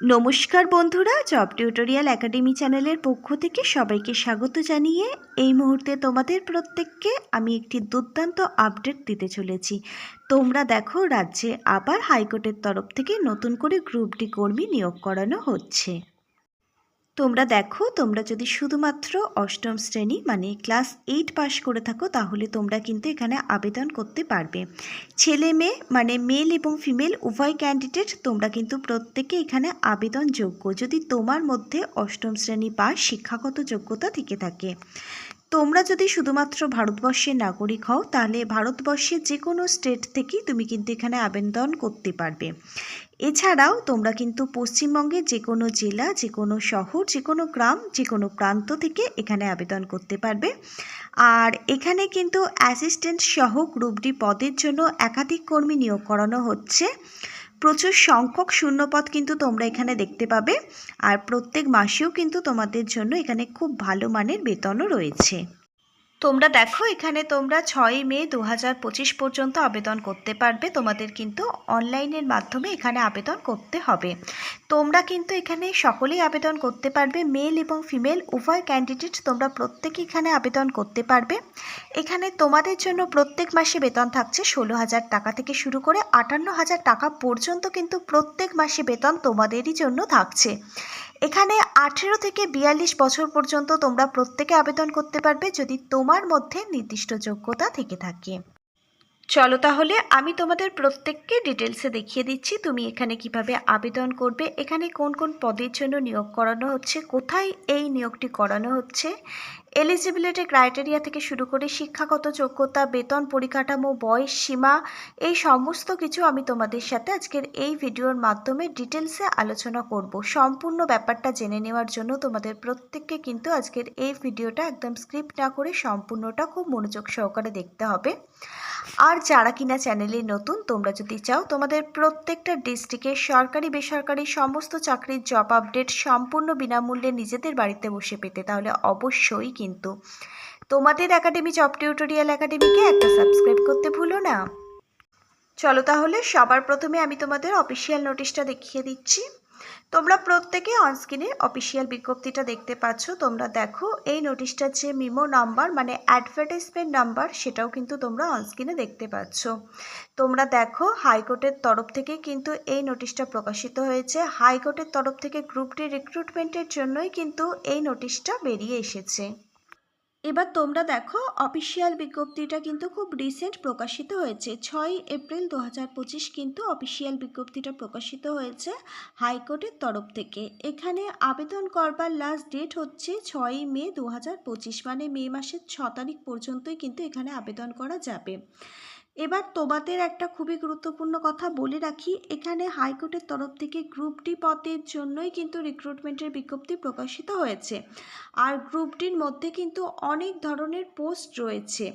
নমস্কার বন্ধুরা, job tutorial academy চ্যানেলের পক্ষ থেকে সবাইকে স্বাগত জানিয়ে এই মুহূর্তে তোমাদের প্রত্যেককে আমি একটি দুর্দান্ত আপডেট দিতে চলেছি। তোমরা দেখো, রাজ্যে আবার হাইকোর্টের তরফ থেকে নতুন করে গ্রুপ ডি কর্মী নিয়োগ করানো হচ্ছে। তোমরা দেখো, তোমরা যদি শুধুমাত্র অষ্টম শ্রেণি মানে ক্লাস এইট পাস করে থাকো, তাহলে তোমরা কিন্তু এখানে আবেদন করতে পারবে। ছেলে মেয়ে মানে মেল এবং ফিমেল উভয় ক্যান্ডিডেট তোমরা কিন্তু প্রত্যেকে এখানে আবেদন যোগ্য যদি তোমার মধ্যে অষ্টম শ্রেণি পাস শিক্ষাগত যোগ্যতা থেকে থাকে। তোমরা যদি শুধুমাত্র ভারতবর্ষের নাগরিক হও, তাহলে ভারতবর্ষের যে কোনো স্টেট থেকেই তুমি কিন্তু এখানে আবেদন করতে পারবে। এছাড়াও তোমরা কিন্তু পশ্চিমবঙ্গের যে কোনো জেলা যে কোনো শহর যে কোনো গ্রাম যে কোনো প্রান্ত থেকে এখানে আবেদন করতে পারবে। আর এখানে কিন্তু অ্যাসিস্ট্যান্ট সহ গ্রুপ ডি পদের জন্য একাধিক কর্মী নিয়োগ করানো হচ্ছে। প্রচুর সংখ্যক শূন্যপদ কিন্তু তোমরা এখানে দেখতে পাবে। আর প্রত্যেক মাসেও কিন্তু তোমাদের জন্য এখানে খুব ভালো মানের বেতনও রয়েছে। তোমরা দেখো, এখানে তোমরা ছয় মে দু হাজার পঁচিশ পর্যন্ত আবেদন করতে পারবে। তোমাদের কিন্তু অনলাইনের মাধ্যমে এখানে আবেদন করতে হবে। তোমরা কিন্তু এখানে সকলেই আবেদন করতে পারবে মেল এবং ফিমেল উভয় ক্যান্ডিডেট তোমরা প্রত্যেকে এখানে আবেদন করতে পারবে। এখানে তোমাদের জন্য প্রত্যেক মাসে বেতন থাকছে ষোলো হাজার টাকা থেকে শুরু করে আটান্ন হাজার টাকা পর্যন্ত কিন্তু প্রত্যেক মাসে বেতন তোমাদেরই জন্য থাকছে। এখানে আঠেরো থেকে বিয়াল্লিশ বছর পর্যন্ত তোমরা প্রত্যেকে আবেদন করতে পারবে যদি তোমার মধ্যে নির্দিষ্ট যোগ্যতা থেকে থাকে। চলো তাহলে আমি তোমাদের প্রত্যেককে ডিটেলসে দেখিয়ে দিচ্ছি তুমি এখানে কীভাবে আবেদন করবে, এখানে কোন কোন পদের জন্য নিয়োগ করানো হচ্ছে, কোথায় এই নিয়োগটি করানো হচ্ছে এলিজিবিলিটি ক্রাইটেরিয়া থেকে শুরু করে শিক্ষাগত যোগ্যতা, বেতন পরিকাঠামো, বয়স সীমা, এই সমস্ত কিছু আমি তোমাদের সাথে আজকের এই ভিডিওর মাধ্যমে ডিটেলসে আলোচনা করব। সম্পূর্ণ ব্যাপারটা জেনে নেওয়ার জন্য তোমাদের প্রত্যেককে কিন্তু আজকের এই ভিডিওটা একদম স্ক্রিপ্ট না করে সম্পূর্ণটা খুব মনোযোগ সহকারে দেখতে হবে। আর যারা কিনা চ্যানেলে নতুন, তোমরা যদি চাও তোমাদের প্রত্যেকটা ডিস্ট্রিক্টের সরকারি, বেসরকারি সমস্ত চাকরির জব আপডেট সম্পূর্ণ বিনামূল্যে নিজেদের বাড়িতে বসে পেতে, তাহলে অবশ্যই কিন্তু তোমাদের একাডেমি জব টিউটোরিয়াল একাডেমিকে একটা সাবস্ক্রাইব করতে ভুলো না। চলো তাহলে সবার প্রথমে আমি তোমাদের অফিসিয়াল নোটিশটা দেখিয়ে দিচ্ছি। তোমরা প্রত্যেকে অনস্ক্রিনে অফিসিয়াল বিজ্ঞপ্তিটা দেখতে পাচ্ছ। তোমরা দেখো, এই নোটিশটার যে মিমো নাম্বার মানে অ্যাডভার্টাইজমেন্ট নাম্বার সেটাও কিন্তু তোমরা অনস্ক্রিনে দেখতে পাচ্ছ। তোমরা দেখো, হাইকোর্টের তরফ থেকে কিন্তু এই নোটিশটা প্রকাশিত হয়েছে। হাইকোর্টের তরফ থেকে গ্রুপটি রিক্রুটমেন্টের জন্যই কিন্তু এই নোটিশটা বেরিয়ে এসেছে। এবার তোমরা দেখো, অফিসিয়াল বিজ্ঞপ্তিটা কিন্তু খুব রিসেন্ট প্রকাশিত হয়েছে। ছয় এপ্রিল দু হাজার পঁচিশ কিন্তু অফিসিয়াল বিজ্ঞপ্তিটা প্রকাশিত হয়েছে হাইকোর্টের তরফ থেকে। এখানে আবেদন করবার লাস্ট ডেট হচ্ছে ছয়ই মে দু হাজার পঁচিশ মানে মে মাসের ছ তারিখ পর্যন্তই কিন্তু এখানে আবেদন করা যাবে। এবার তোমাদের একটা খুবই গুরুত্বপূর্ণ কথা বলে রাখি। এখানে হাইকোর্টের তরফ থেকে গ্রুপ ডি পদের জন্যই কিন্তু রিক্রুটমেন্টের বিজ্ঞপ্তি প্রকাশিত হয়েছে। আর গ্রুপ ডির মধ্যে কিন্তু অনেক ধরনের পোস্ট রয়েছে।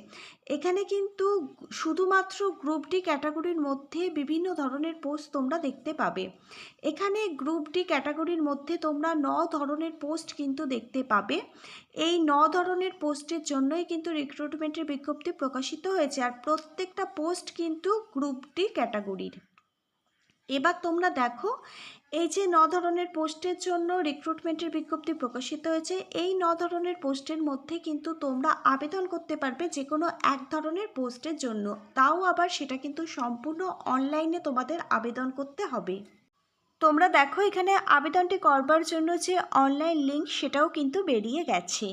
এখানে কিন্তু শুধুমাত্র গ্রুপ ডি ক্যাটাগরির মধ্যে বিভিন্ন ধরনের পোস্ট তোমরা দেখতে পাবে। এখানে গ্রুপ ডি ক্যাটাগরির মধ্যে তোমরা ন ধরনের পোস্ট কিন্তু দেখতে পাবে। এই ন ধরনের পোস্টের জন্যই কিন্তু রিক্রুটমেন্টের বিজ্ঞপ্তি প্রকাশিত হয়েছে আর প্রত্যেকটা পোস্ট কিন্তু গ্রুপ ডি ক্যাটাগরির এবার তোমরা দেখো এই যে ন ধরনের পোস্টের জন্য রিক্রুটমেন্টের বিজ্ঞপ্তি প্রকাশিত হয়েছে, এই ন ধরনের পোস্টের মধ্যে কিন্তু তোমরা আবেদন করতে পারবে যে কোনো এক ধরনের পোস্টের জন্য। তাও আবার সেটা কিন্তু সম্পূর্ণ অনলাইনে তোমাদের আবেদন করতে হবে। তোমরা দেখো এখানে আবেদনটি করবার জন্য যে অনলাইন লিঙ্ক সেটাও কিন্তু বেরিয়ে গেছে।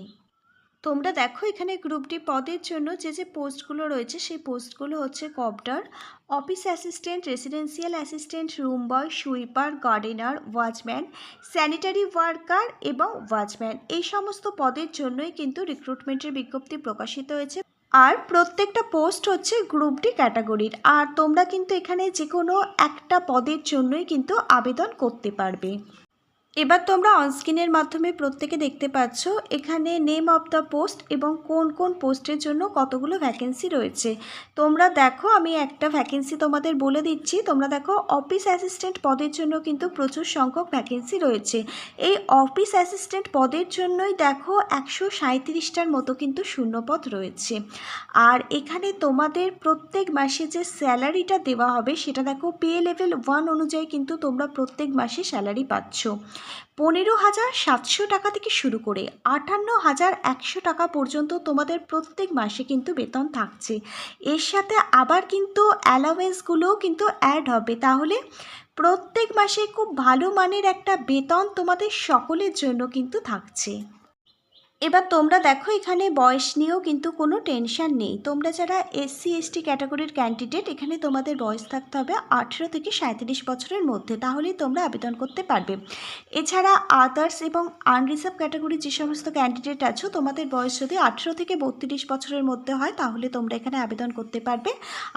তোমরা দেখো এখানে গ্রুপ ডি পদের জন্য যে যে পোস্টগুলো রয়েছে, সেই পোস্টগুলো হচ্ছে copter office assistant residential assistant room boy sweeper gardener watchman sanitary worker এবং ওয়াচম্যান এই সমস্ত পদের জন্যই কিন্তু রিক্রুটমেন্টের বিজ্ঞপ্তি প্রকাশিত হয়েছে। আর প্রত্যেকটা পোস্ট হচ্ছে গ্রুপ ডি ক্যাটাগরির আর তোমরা কিন্তু এখানে যে কোনো একটা পদের জন্যই কিন্তু আবেদন করতে পারবে। এবার তোমরা অনস্ক্রিনের মাধ্যমে প্রত্যেকে দেখতে পাচ্ছ, এখানে নেম অফ দ্য পোস্ট এবং কোন কোন পোস্টের জন্য কতগুলো ভ্যাকেন্সি রয়েছে। তোমরা দেখো, আমি একটা ভ্যাকেন্সি তোমাদের বলে দিচ্ছি। তোমরা দেখো অফিস অ্যাসিস্ট্যান্ট পদের জন্য কিন্তু প্রচুর সংখ্যক ভ্যাকেন্সি রয়েছে। এই অফিস অ্যাসিস্ট্যান্ট পদের জন্যই দেখো, একশো সাঁত্রিশটার মতো কিন্তু শূন্যপদ রয়েছে। আর এখানে তোমাদের প্রত্যেক মাসে যে স্যালারিটা দেওয়া হবে, সেটা দেখো পে লেভেল ওয়ান অনুযায়ী কিন্তু তোমরা প্রত্যেক মাসে স্যালারি পাচ্ছ। পনেরো হাজার সাতশো টাকা থেকে শুরু করে আটান্ন হাজার একশো টাকা পর্যন্ত তোমাদের প্রত্যেক মাসে কিন্তু বেতন থাকছে। এর সাথে আবার কিন্তু অ্যালাওয়েন্সগুলোও কিন্তু অ্যাড হবে। তাহলে প্রত্যেক মাসে খুব ভালো মানের একটা বেতন তোমাদের সকলের জন্য কিন্তু থাকছে। এবার তোমরা দেখো এখানে বয়স নিয়েও কিন্তু কোনো টেনশন নেই। তোমরা যারা এসসি এসটি ক্যাটাগরির ক্যান্ডিডেট এখানে তোমাদের বয়স থাকতে হবে আঠেরো থেকে সাঁত্রিশ বছরের মধ্যে। তাহলেই তোমরা আবেদন করতে পারবে। এছাড়া আদার্স এবং আনরিজার্ভ ক্যাটাগরির যে সমস্ত ক্যান্ডিডেট আছো, তোমাদের বয়স যদি আঠেরো থেকে বত্রিশ বছরের মধ্যে হয়, তাহলে তোমরা এখানে আবেদন করতে পারবে।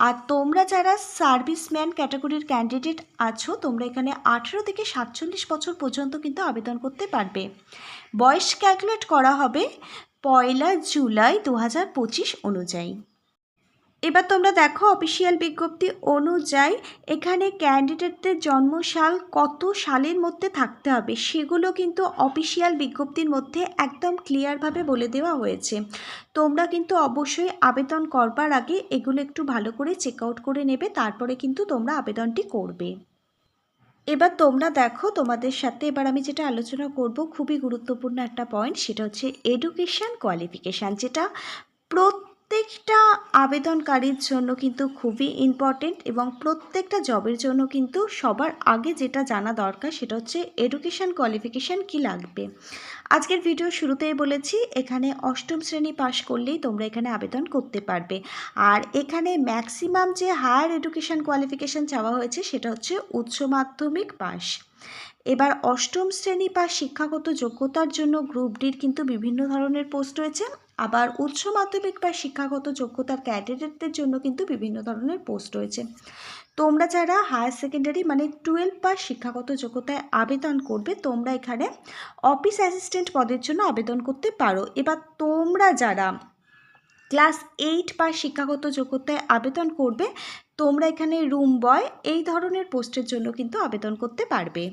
আর তোমরা যারা সার্ভিসম্যান ক্যাটাগরির ক্যান্ডিডেট আছো, তোমরা এখানে আঠেরো থেকে সাতচল্লিশ বছর পর্যন্ত কিন্তু আবেদন করতে পারবে। বয়স ক্যালকুলেট করা হবে পয়লা জুলাই দু পঁচিশ অনুযায়ী। এবার তোমরা দেখো অফিসিয়াল বিজ্ঞপ্তি অনুযায়ী এখানে ক্যান্ডিডেটদের জন্মসাল কত সালের মধ্যে থাকতে হবে সেগুলো কিন্তু অফিসিয়াল বিজ্ঞপ্তির মধ্যে একদম ক্লিয়ারভাবে বলে দেওয়া হয়েছে। তোমরা কিন্তু অবশ্যই আবেদন করবার আগে এগুলো একটু ভালো করে চেক আউট করে নেবে, তারপরে কিন্তু তোমরা আবেদনটি করবে। এবার তোমরা দেখো তোমাদের সাথে এবার আমি যেটা আলোচনা করব খুবই গুরুত্বপূর্ণ একটা পয়েন্ট সেটা হচ্ছে এডুকেশান কোয়ালিফিকেশান যেটা প্রত্যেকটা আবেদনকারীর জন্য কিন্তু খুবই ইম্পর্টেন্ট এবং প্রত্যেকটা জবের জন্য কিন্তু সবার আগে যেটা জানা দরকার, সেটা হচ্ছে এডুকেশান কোয়ালিফিকেশান কি লাগবে। আজকের ভিডিও শুরুতেই বলেছি, এখানে অষ্টম শ্রেণি পাশ করলেই তোমরা এখানে আবেদন করতে পারবে। আর এখানে ম্যাক্সিমাম যে হায়ার এডুকেশান কোয়ালিফিকেশান চাওয়া হয়েছে, সেটা হচ্ছে উচ্চ মাধ্যমিক পাস এবার অষ্টম শ্রেণি বা শিক্ষাগত যোগ্যতার জন্য গ্রুপ ডির কিন্তু বিভিন্ন ধরনের পোস্ট রয়েছে। আবার উচ্চ মাধ্যমিক বা শিক্ষাগত যোগ্যতার ক্যান্ডিডেটদের জন্য কিন্তু বিভিন্ন ধরনের পোস্ট রয়েছে। তোমরা যারা হায়ার সেকেন্ডারি মানে টুয়েলভ বা শিক্ষাগত যোগ্যতায় আবেদন করবে, তোমরা এখানে অফিস অ্যাসিস্ট্যান্ট পদের জন্য আবেদন করতে পারো। এবার তোমরা যারা ক্লাস এইট বা শিক্ষাগত যোগ্যতায় আবেদন করবে, তোমরা এখানে রুম বয় এই ধরনের পোস্টের জন্য কিন্তু আবেদন করতে পারবে।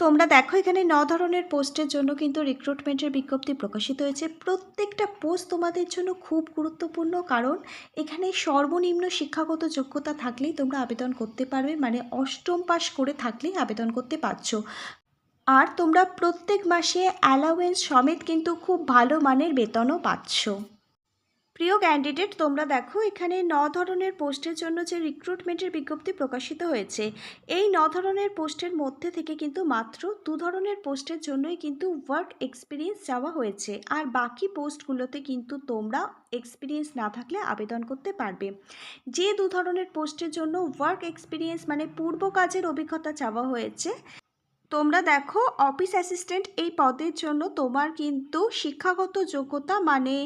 তোমরা দেখো, এখানে ন ধরনের পোস্টের জন্য কিন্তু রিক্রুটমেন্টের বিজ্ঞপ্তি প্রকাশিত হয়েছে। প্রত্যেকটা পোস্ট তোমাদের জন্য খুব গুরুত্বপূর্ণ, কারণ এখানে সর্বনিম্ন শিক্ষাগত যোগ্যতা থাকলেই তোমরা আবেদন করতে পারবে মানে অষ্টম পাস করে থাকলেই আবেদন করতে পারছ। আর তোমরা প্রত্যেক মাসে অ্যালাওয়েন্স সমেত কিন্তু খুব ভালো মানের বেতনও পাচ্ছ। প্রিয় ক্যান্ডিডেট তোমরা দেখো এখানে ন ধরনের পোস্টের জন্য যে রিক্রুটমেন্টের বিজ্ঞপ্তি প্রকাশিত হয়েছে, এই ন ধরনের পোস্টের মধ্যে থেকে কিন্তু মাত্র দু ধরনের পোস্টের জন্যই কিন্তু ওয়ার্ক এক্সপিরিয়েন্স চাওয়া হয়েছে। আর বাকি পোস্টগুলোতে কিন্তু তোমরা এক্সপিরিয়েন্স না থাকলে আবেদন করতে পারবে। যে দু ধরনের পোস্টের জন্য ওয়ার্ক এক্সপিরিয়েন্স মানে পূর্ব কাজের অভিজ্ঞতা চাওয়া হয়েছে তোমরা দেখো অফিস অ্যাসিস্ট্যান্ট এই পদের জন্য তোমার কিন্তু শিক্ষাগত যোগ্যতা মানে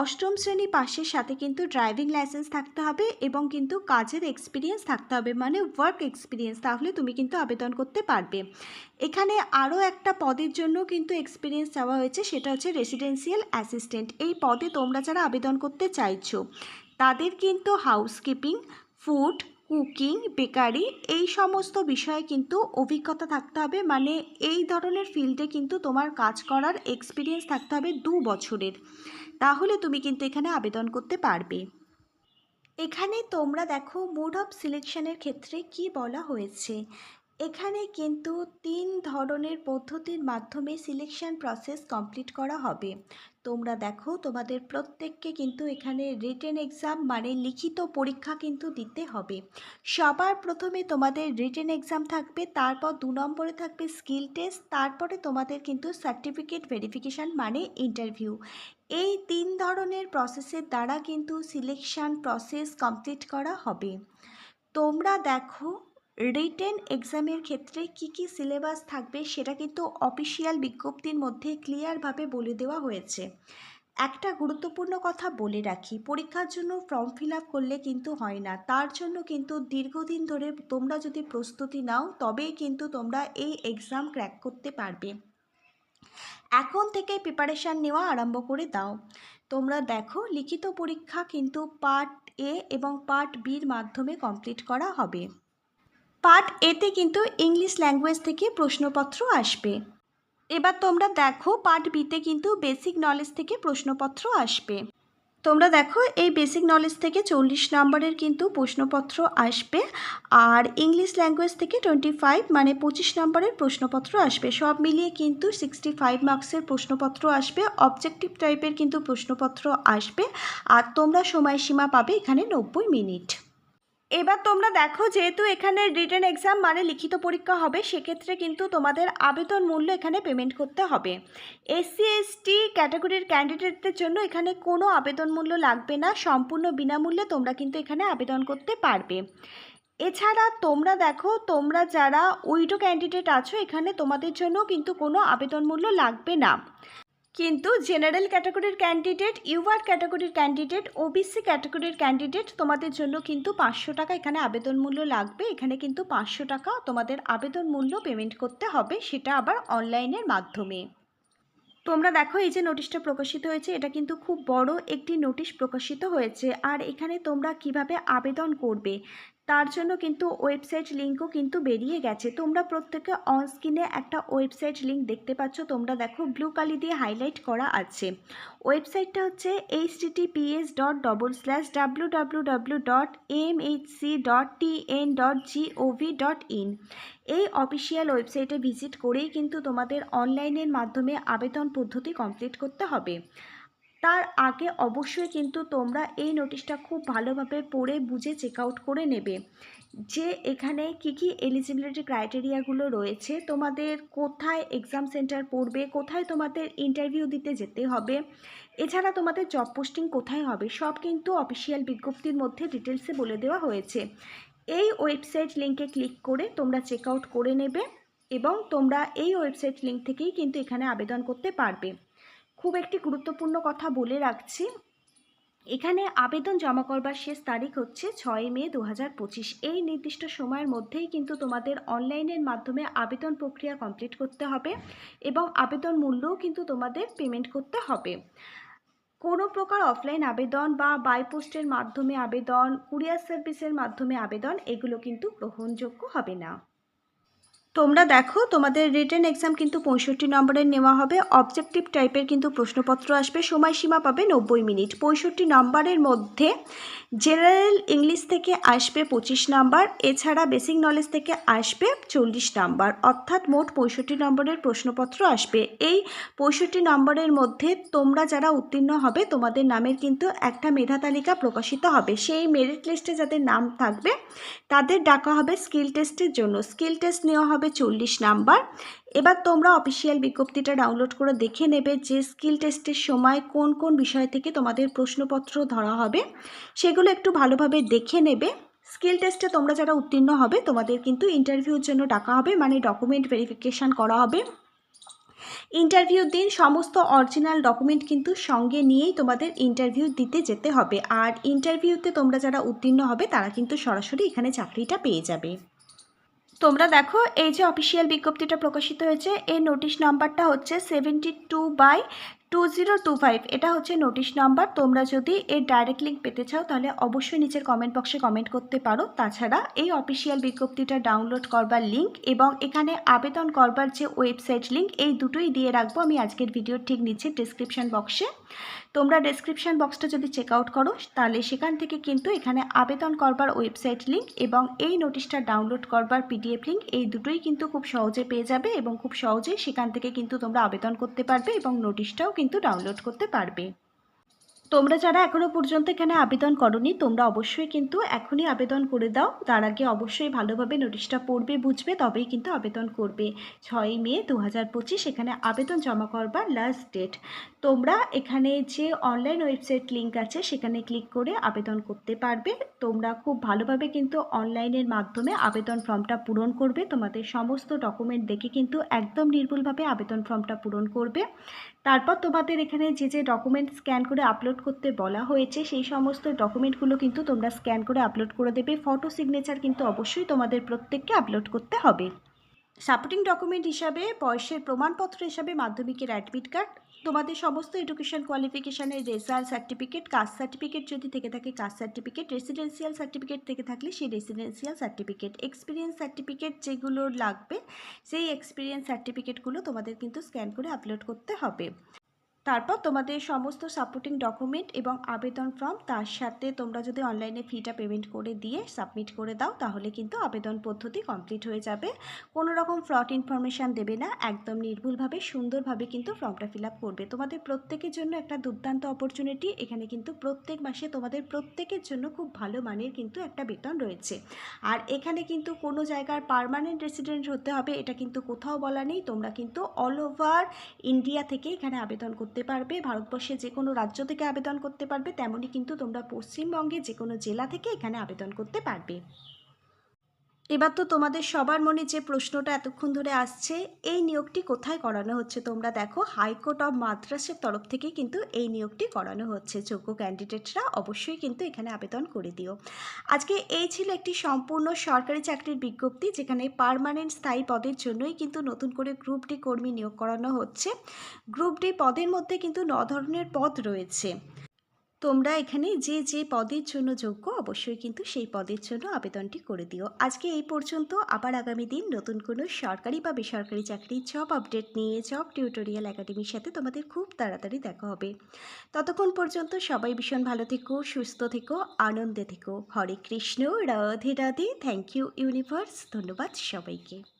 অষ্টম শ্রেণি পাশের সাথে কিন্তু ড্রাইভিং লাইসেন্স থাকতে হবে এবং কিন্তু কাজের এক্সপিরিয়েন্স থাকতে হবে মানে ওয়ার্ক এক্সপিরিয়েন্স তাহলে তুমি কিন্তু আবেদন করতে পারবে। এখানে আরও একটা পদের জন্য কিন্তু এক্সপিরিয়েন্স চাওয়া হয়েছে, সেটা হচ্ছে রেসিডেন্সিয়াল অ্যাসিস্ট্যান্ট এই পদে তোমরা যারা আবেদন করতে চাইছো, তাদের কিন্তু হাউসকিপিং ফুড কুকিং, বেকারি এই সমস্ত বিষয়ে কিন্তু অভিজ্ঞতা থাকতে হবে। মানে এই ধরনের ফিল্ডে কিন্তু তোমার কাজ করার এক্সপিরিয়েন্স থাকতে হবে দু বছরের। তাহলে তুমি কিন্তু এখানে আবেদন করতে পারবে। এখানে তোমরা দেখো মোড অফ সিলেকশনের ক্ষেত্রে কি বলা হয়েছে? এখানে কিন্তু তিন ধরনের পদ্ধতির মাধ্যমে সিলেকশন প্রসেস কমপ্লিট করা হবে। তোমরা দেখো, তোমাদের প্রত্যেককে কিন্তু এখানে রিটেন এক্সাম মানে লিখিত পরীক্ষা কিন্তু দিতে হবে। সবার প্রথমে তোমাদের রিটেন এক্সাম থাকবে, তারপর দু নম্বরে থাকবে স্কিল টেস্ট তারপরে তোমাদের কিন্তু সার্টিফিকেট ভেরিফিকেশান মানে ইন্টারভিউ এই তিন ধরনের প্রসেসের দ্বারা কিন্তু সিলেকশন প্রসেস কমপ্লিট করা হবে। তোমরা দেখো রিটেন এক্সামের ক্ষেত্রে কি কি সিলেবাস থাকবে সেটা কিন্তু অফিসিয়াল বিজ্ঞপ্তির মধ্যে ক্লিয়ারভাবে বলে দেওয়া হয়েছে। একটা গুরুত্বপূর্ণ কথা বলে রাখি, পরীক্ষার জন্য ফর্ম ফিল আপ করলে কিন্তু হয় না। তার জন্য কিন্তু দীর্ঘদিন ধরে তোমরা যদি প্রস্তুতি নাও, তবেই কিন্তু তোমরা এই এক্সাম ক্র্যাক করতে পারবে। এখন থেকে প্রিপারেশান নেওয়া আরম্ভ করে দাও। তোমরা দেখো, লিখিত পরীক্ষা কিন্তু পার্ট এ এবং পার্ট বির মাধ্যমে কমপ্লিট করা হবে। পার্ট এতে কিন্তু ইংলিশ ল্যাঙ্গুয়েজ থেকে প্রশ্নপত্র আসবে। এবার তোমরা দেখো পার্ট বিতে কিন্তু বেসিক নলেজ থেকে প্রশ্নপত্র আসবে। তোমরা দেখো এই বেসিক নলেজ থেকে চল্লিশ নম্বরের কিন্তু প্রশ্নপত্র আসবে আর ইংলিশ ল্যাঙ্গুয়েজ থেকে টোয়েন্টি ফাইভ মানে পঁচিশ নম্বরের প্রশ্নপত্র আসবে। সব মিলিয়ে কিন্তু সিক্সটি ফাইভ মার্কসের প্রশ্নপত্র আসবে, অবজেক্টিভ টাইপের কিন্তু প্রশ্নপত্র আসবে আর তোমরা সময়সীমা পাবে এখানে নব্বই মিনিট। এবার তোমরা দেখো, যেহেতু এখানে রিটার্ন এক্সাম মানে লিখিত পরীক্ষা হবে, সেক্ষেত্রে কিন্তু তোমাদের আবেদন মূল্য এখানে পেমেন্ট করতে হবে। এসসি এসটি ক্যাটাগরির ক্যান্ডিডেটদের জন্য এখানে কোনো আবেদন মূল্য লাগবে না, সম্পূর্ণ বিনামূল্যে তোমরা কিন্তু এখানে আবেদন করতে পারবে। এছাড়া তোমরা দেখো, তোমরা যারা উইডো ক্যান্ডিডেট আছো, এখানে তোমাদের জন্য কিন্তু কোনো আবেদন মূল্য লাগবে না। কিন্তু জেনারেল ক্যাটাগরির ক্যান্ডিডেট ইউআর ক্যাটাগরির ক্যান্ডিডেট ওবিসি ক্যাটাগরির ক্যান্ডিডেট তোমাদের জন্য কিন্তু পাঁচশো টাকা এখানে আবেদন মূল্য লাগবে। এখানে কিন্তু পাঁচশো টাকা তোমাদের আবেদন মূল্য পেমেন্ট করতে হবে, সেটা আবার অনলাইনের মাধ্যমে। তোমরা দেখো, এই যে নোটিশটা প্রকাশিত হয়েছে, এটা কিন্তু খুব বড় একটি নোটিশ প্রকাশিত হয়েছে। আর এখানে তোমরা কীভাবে আবেদন করবে? তার জন্য কিন্তু ওয়েবসাইট লিঙ্কও কিন্তু বেরিয়ে গেছে। তোমরা প্রত্যেকে অন স্ক্রিনে একটা ওয়েবসাইট লিঙ্ক দেখতে পাচ্ছ। তোমরা দেখো ব্লু কালি দিয়ে হাইলাইট করা আছে। ওয়েবসাইটটা হচ্ছে H TTPS dot double slash W W W dot M H C dot TN dot GOV dot in এই অফিসিয়াল ওয়েবসাইটে ভিজিট করেই কিন্তু তোমাদের অনলাইনের মাধ্যমে আবেদন পদ্ধতি কমপ্লিট করতে হবে। তার আগে অবশ্যই কিন্তু তোমরা এই নোটিশটা খুব ভালোভাবে পড়ে বুঝে চেক আউট করে নেবে। যে এখানে কি কি এলিজিবিলিটি ক্রাইটেরিয়াগুলো রয়েছে, তোমাদের কোথায় এক্সাম সেন্টার পড়বে, কোথায় তোমাদের ইন্টারভিউ দিতে যেতে হবে, এছাড়া তোমাদের জব পোস্টিং কোথায় হবে, সব কিন্তু অফিসিয়াল বিজ্ঞপ্তির মধ্যে ডিটেলসে বলে দেওয়া হয়েছে। এই ওয়েবসাইট লিঙ্কে ক্লিক করে তোমরা চেক আউট করে নেবে এবং তোমরা এই ওয়েবসাইট লিঙ্ক থেকেই কিন্তু এখানে আবেদন করতে পারবে। খুব একটি গুরুত্বপূর্ণ কথা বলে রাখছি। এখানে আবেদন জমা করবার শেষ তারিখ হচ্ছে ছয় মে দু হাজার পঁচিশ। এই নির্দিষ্ট সময়ের মধ্যেই কিন্তু তোমাদের অনলাইনের মাধ্যমে আবেদন প্রক্রিয়া কমপ্লিট করতে হবে এবং আবেদন মূল্যও কিন্তু তোমাদের পেমেন্ট করতে হবে। কোনো প্রকার অফলাইন আবেদন বা বাই পোস্টের মাধ্যমে আবেদন, কুরিয়ার সার্ভিসের মাধ্যমে আবেদন, এগুলো কিন্তু গ্রহণযোগ্য হবে না। তোমরা দেখো, তোমাদের রিটেন এক্সাম কিন্তু পঁয়ষট্টি নম্বরের নেওয়া হবে। অবজেক্টিভ টাইপের কিন্তু প্রশ্নপত্র আসবে। সময়সীমা পাবে নব্বই মিনিট। পঁয়ষট্টি নম্বরের মধ্যে জেনারেল ইংলিশ থেকে আসবে পঁচিশ নাম্বার, এছাড়া বেসিক নলেজ থেকে আসবে চল্লিশ নাম্বার। অর্থাৎ মোট পঁয়ষট্টি নম্বরের প্রশ্নপত্র আসবে। এই পঁয়ষট্টি নম্বরের মধ্যে তোমরা যারা উত্তীর্ণ হবে, তোমাদের নামের কিন্তু একটা মেধা তালিকা প্রকাশিত হবে। সেই মেরিট লিস্টে যাদের নাম থাকবে, তাদের ডাকা হবে স্কিল টেস্টের জন্য। স্কিল টেস্ট নেওয়া হবে চল্লিশ নাম্বার। এবার তোমরা অফিসিয়াল বিজ্ঞপ্তিটা ডাউনলোড করে দেখে নেবে যে স্কিল টেস্টের সময় কোন কোন বিষয় থেকে তোমাদের প্রশ্নপত্র ধরা হবে। সেগুলো একটু ভালোভাবে দেখে নেবে। স্কিল টেস্টে তোমরা যারা উত্তীর্ণ হবে, তোমাদের কিন্তু ইন্টারভিউর জন্য ডাকা হবে মানে ডকুমেন্ট ভেরিফিকেশান করা হবে। ইন্টারভিউ দিন সমস্ত অরিজিনাল ডকুমেন্ট কিন্তু সঙ্গে নিয়েই তোমাদের ইন্টারভিউ দিতে যেতে হবে। আর ইন্টারভিউতে তোমরা যারা উত্তীর্ণ হবে, তারা কিন্তু সরাসরি এখানে চাকরিটা পেয়ে যাবে। তোমরা দেখো, এই যে অফিসিয়াল বিজ্ঞপ্তিটা প্রকাশিত হয়েছে, এই নোটিশ নাম্বারটা হচ্ছে seventy two by two zero two five এটা হচ্ছে নোটিশ নাম্বার তোমরা যদি এর ডাইরেক্ট লিঙ্ক পেতে চাও, তাহলে অবশ্যই নিচের কমেন্ট বক্সে কমেন্ট করতে পারো। তাছাড়া এই অফিসিয়াল বিজ্ঞপ্তিটা ডাউনলোড করবার লিঙ্ক এবং এখানে আবেদন করবার যে ওয়েবসাইট লিঙ্ক এই দুটোই দিয়ে রাখব। আমি আজকের ভিডিওর ঠিক নিচে ডিসক্রিপশান বক্সে তোমরা ডেসক্রিপশান বক্সটা যদি চেক আউট করো, তাহলে সেখান থেকে কিন্তু এখানে আবেদন করবার ওয়েবসাইট লিঙ্ক এবং এই নোটিশটা ডাউনলোড করবার পিডিএফ লিঙ্ক এই দুটোই কিন্তু খুব সহজে পেয়ে যাবে এবং খুব সহজেই সেখান থেকে কিন্তু তোমরা আবেদন করতে পারবে এবং নোটিশটাও কিন্তু ডাউনলোড করতে পারবে। তোমরা যারা এখনও পর্যন্ত এখানে আবেদন করনি, তোমরা অবশ্যই কিন্তু এখনই আবেদন করে দাও। তার আগে অবশ্যই ভালোভাবে নোটিশটা পড়বে, বুঝবে, তবেই কিন্তু আবেদন করবে। ছয়ই মে দু হাজার পঁচিশ এখানে আবেদন জমা করবার লাস্ট ডেট তোমরা এখানে যে অনলাইন ওয়েবসাইট লিংক আছে, সেখানে ক্লিক করে আবেদন করতে পারবে। তোমরা খুব ভালোভাবে কিন্তু অনলাইনের মাধ্যমে আবেদন ফর্মটা পূরণ করবে। তোমাদের সমস্ত ডকুমেন্ট দেখে কিন্তু একদম নির্ভুলভাবে আবেদন ফর্মটা পূরণ করবে। তারপর তোমাদের এখানে যে যে ডকুমেন্ট স্ক্যান করে আপলোড করতে বলা হয়েছে, সেই সমস্ত ডকুমেন্টগুলো কিন্তু তোমরা স্ক্যান করে আপলোড করে দেবে। ফটো সিগনেচার কিন্তু অবশ্যই তোমাদের প্রত্যেককে আপলোড করতে হবে। সাপোর্টিং ডকুমেন্ট হিসাবে, বয়সের প্রমাণপত্র হিসাবে, মাধ্যমিকের অ্যাডমিট কার্ড তোমাদের সমস্ত এডুকেশন কোয়ালিফিকেশানের রেজাল্ট সার্টিফিকেট কাস্ট সার্টিফিকেট যদি থেকে থাকে কাস্ট সার্টিফিকেট রেসিডেন্সিয়াল সার্টিফিকেট থেকে থাকলে সেই রেসিডেন্সিয়াল সার্টিফিকেট এক্সপিরিয়েন্স সার্টিফিকেট যেগুলো লাগবে, সেই এক্সপিরিয়েন্স সার্টিফিকেটগুলো তোমাদের কিন্তু স্ক্যান করে আপলোড করতে হবে। তারপর তোমাদের সমস্ত সাপোর্টিং ডকুমেন্ট এবং আবেদন ফর্ম তার সাথে তোমরা যদি অনলাইনে ফিটা পেমেন্ট করে দিয়ে সাবমিট করে দাও, তাহলে কিন্তু আবেদন পদ্ধতি কমপ্লিট হয়ে যাবে। কোনো রকম ফ্রড ইনফরমেশান দেবে না, একদম নির্ভুলভাবে, সুন্দরভাবে কিন্তু ফর্মটা ফিল আপ করবে। তোমাদের প্রত্যেকের জন্য একটা দুর্দান্ত অপরচুনিটি এখানে কিন্তু প্রত্যেক মাসে তোমাদের প্রত্যেকের জন্য খুব ভালো মানের কিন্তু একটা বেতন রয়েছে। আর এখানে কিন্তু কোনো জায়গার পারমানেন্ট রেসিডেন্ট হতে হবে, এটা কিন্তু কোথাও বলা নেই, তোমরা কিন্তু অল ওভার ইন্ডিয়া থেকে এখানে আবেদন করতে পারবে ভারতবর্ষে যে কোনো রাজ্য থেকে আবেদন করতে পারবে তেমনই কিন্তু তোমরা পশ্চিমবঙ্গে যে কোনো জেলা থেকে এখানে আবেদন করতে পারবে। এবার তো তোমাদের সবার মনে যে প্রশ্নটা এতক্ষণ ধরে আসছে, এই নিয়োগটি কোথায় করানো হচ্ছে তোমরা দেখো, হাইকোর্ট অফ মাদ্রাসের তরফ থেকে কিন্তু এই নিয়োগটি করানো হচ্ছে। যোগ্য ক্যান্ডিডেটরা অবশ্যই কিন্তু এখানে আবেদন করে দিও। আজকে এই ছিল একটি সম্পূর্ণ সরকারি চাকরির বিজ্ঞপ্তি, যেখানে পার্মানেন্ট স্থায়ী পদের জন্যই কিন্তু নতুন করে গ্রুপ ডি কর্মী নিয়োগ করানো হচ্ছে। গ্রুপ ডি পদের মধ্যে কিন্তু ন ধরনের পদ রয়েছে। তোমরা এখানে যে যে পদের জন্য যোগ্য অবশ্যই কিন্তু সেই পদের জন্য আবেদনটি করে দিও। আজকে এই পর্যন্ত। আবার আগামী দিন নতুন কোনো সরকারি বা বেসরকারি চাকরির জব আপডেট নিয়ে জব টিউটোরিয়াল একাডেমির সাথে তোমাদের খুব তাড়াতাড়ি দেখা হবে। ততক্ষণ পর্যন্ত সবাই ভীষণ ভালো থেকো, সুস্থ থেকো, আনন্দে থেকো। Hare Krishna, Radhe Radhe. Thank you universe ধন্যবাদ সবাইকে।